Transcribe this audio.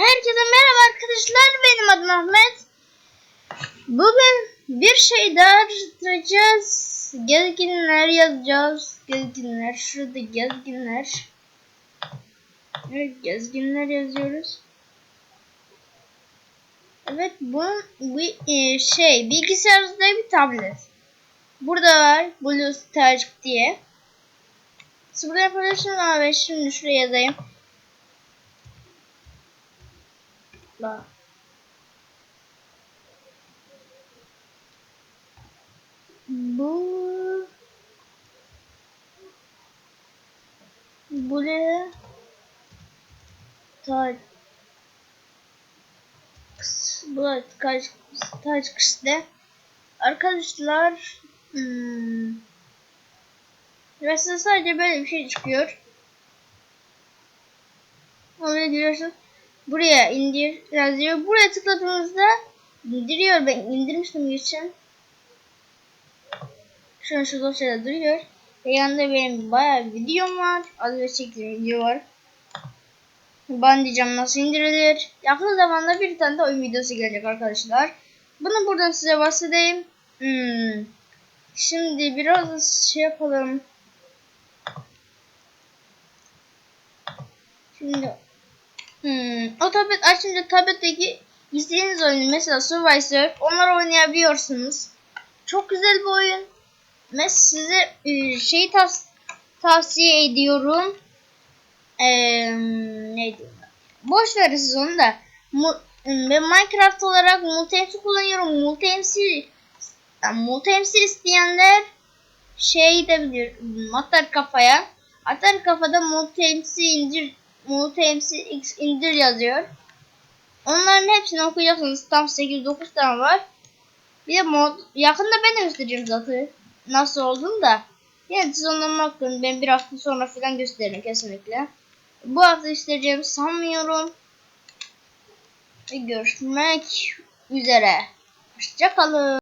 Herkese merhaba arkadaşlar. Benim adım Ahmet. Bugün bir şey daha araştıracağız. Gezginler yazacağız. Gezginler. Şurada gezginler. Evet gezginler yazıyoruz. Evet bu, bu e, şey bilgisayarınızda bir tablet. Burada var BlueStacks diye. Siz burada yapabilirsiniz ama ben şimdi şuraya yazayım. Bak. Bu buraya taç bu taç taç işte arkadaşlar hmm, size sadece böyle bir şey çıkıyor. Oraya giriyorsunuz. Buraya indir yazıyor. Buraya tıkladığınızda indiriyor. Ben indirmiştim geçen. Şu an şu dosyada duruyor. Ve yanında benim bayağı bir videom var. Az önce çektiğim video var. Ben diyeceğim nasıl indirilir. Yakın zamanda bir tane de oyun videosu gelecek arkadaşlar. Bunu buradan size bahsedeyim. Hmm. Şimdi biraz şey yapalım. Şimdi Hmm, o tablet açınca tabletteki istediğiniz oyunu mesela Survivor Surf onları oynayabiliyorsunuz. Çok güzel bir oyun. Ve size e, şey tavs tavsiye ediyorum. Ee, neydi? Boş verin siz onu da. Mu ben Minecraft olarak Multiams'i kullanıyorum. Multiams'i isteyenler şey de bilir. Atar kafaya. Atar kafada Multiams'i indir Multiams'i X indir yazıyor. Onların hepsini okuyacaksınız. Tam 8-9 tane var. Bir de mod yakında ben de göstereceğim zaten. Nasıl olduğunu da. Yani siz onların bakın. Ben bir hafta sonra falan gösteririm kesinlikle. Bu hafta göstereceğimi sanmıyorum. Ve görüşmek üzere. Hoşçakalın.